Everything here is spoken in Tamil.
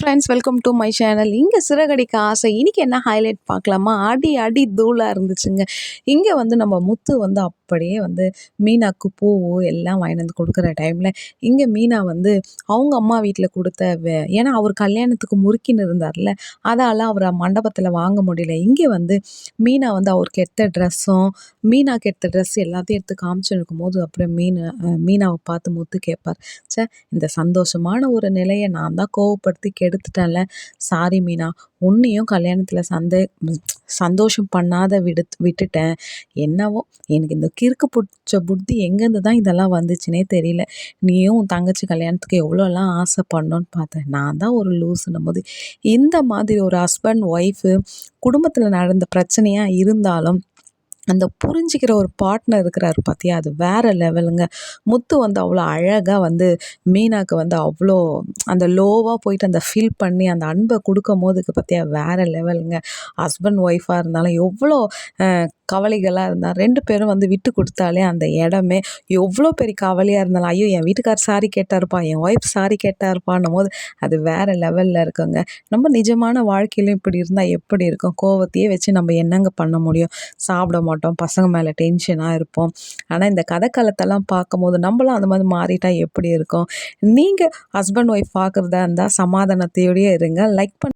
Friends welcome to my channel இங்கே சிறகடிக்க ஆசை. இன்னைக்கு என்ன ஹைலைட் பார்க்கலாமா? அடி அடி தூளாக இருந்துச்சுங்க. இங்கே வந்து நம்ம முத்து வந்து அப்படியே வந்து மீனாக்கு பூவு எல்லாம் வாங்கிட்டு வந்து கொடுக்குற டைமில் இங்கே மீனா வந்து அவங்க அம்மா வீட்டில் கொடுத்த வே- ஏன்னா அவர் கல்யாணத்துக்கு முறுக்கின்னு இருந்தார்ல அதால் அவரை மண்டபத்தில் வாங்க முடியல. இங்கே வந்து மீனா வந்து அவருக்கு எடுத்த ட்ரெஸ்ஸும் மீனாக்கு எடுத்த ட்ரெஸ் எல்லாத்தையும் எடுத்து காமிச்சிருக்கும் போது அப்புறம் மீன் மீனாவை பார்த்து முத்து கேட்பார். ச்சே இந்த சந்தோஷமான ஒரு நிலையை நான் தான் கோவப்படுத்தி கெடுத்துட்டேன்ல. சாரி மீனா உன்னையும் கல்யாணத்தில் சந்தே சந்தோஷம் பண்ணாத விடு விட்டுட்டேன். என்னவோ எனக்கு இந்த கிறுக்கு பிடிச்ச புத்தி எங்கேருந்து தான் இதெல்லாம் வந்துச்சுனே தெரியல. நீயும் உன் தங்கச்சி கல்யாணத்துக்கு எவ்வளோலாம் ஆசைப்படணும்னு பார்த்தேன். நான் தான் ஒரு லூஸுன்னும் போது இந்த மாதிரி ஒரு ஹஸ்பண்ட் ஒய்ஃபு குடும்பத்தில் நடந்த பிரச்சனையாக இருந்தாலும் அந்த புரிஞ்சிக்கிற ஒரு பார்ட்னர் இருக்கிறார் பார்த்தியா அது வேறு லெவலுங்க முத்து வந்து அவ்வளோ அழகாக வந்து மீனாக்கு வந்து அவ்வளோ அந்த லோவாக போயிட்டு அந்த ஃபீல் பண்ணி அந்த அன்பை கொடுக்கும் போதுக்கு பார்த்தியா வேறு லெவலுங்க ஹஸ்பண்ட் ஒய்ஃபாக இருந்தாலும் எவ்வளோ கவலைகளாக இருந்தால் ரெண்டு பேரும் வந்து விட்டு கொடுத்தாலே அந்த இடமே எவ்வளோ பெரிய கவலையாக இருந்தாலும் ஐயோ என் வீட்டுக்கார் சாரி கேட்டாருப்பா என் ஒய்ஃப் சாரி கேட்டாருப்பான்னும் போது அது வேறு லெவலில் இருக்குங்க. நம்ம நிஜமான வாழ்க்கையிலும் இப்படி இருந்தால் எப்படி இருக்கும்? கோவத்தையே வச்சு நம்ம என்னங்க பண்ண முடியும்? சாப்பிட மாட்டோம் பசங்க மேலே டென்ஷனாக இருப்போம். ஆனால் இந்த கதை காலத்தெல்லாம் பார்க்கும்போது நம்மளும் அந்த மாதிரி மாறிட்டால் எப்படி இருக்கும்? நீங்கள் ஹஸ்பண்ட் ஒய்ஃப் பார்க்குறதா இருந்தால் சமாதானத்தையோடயே இருங்க. லைக் பண்ண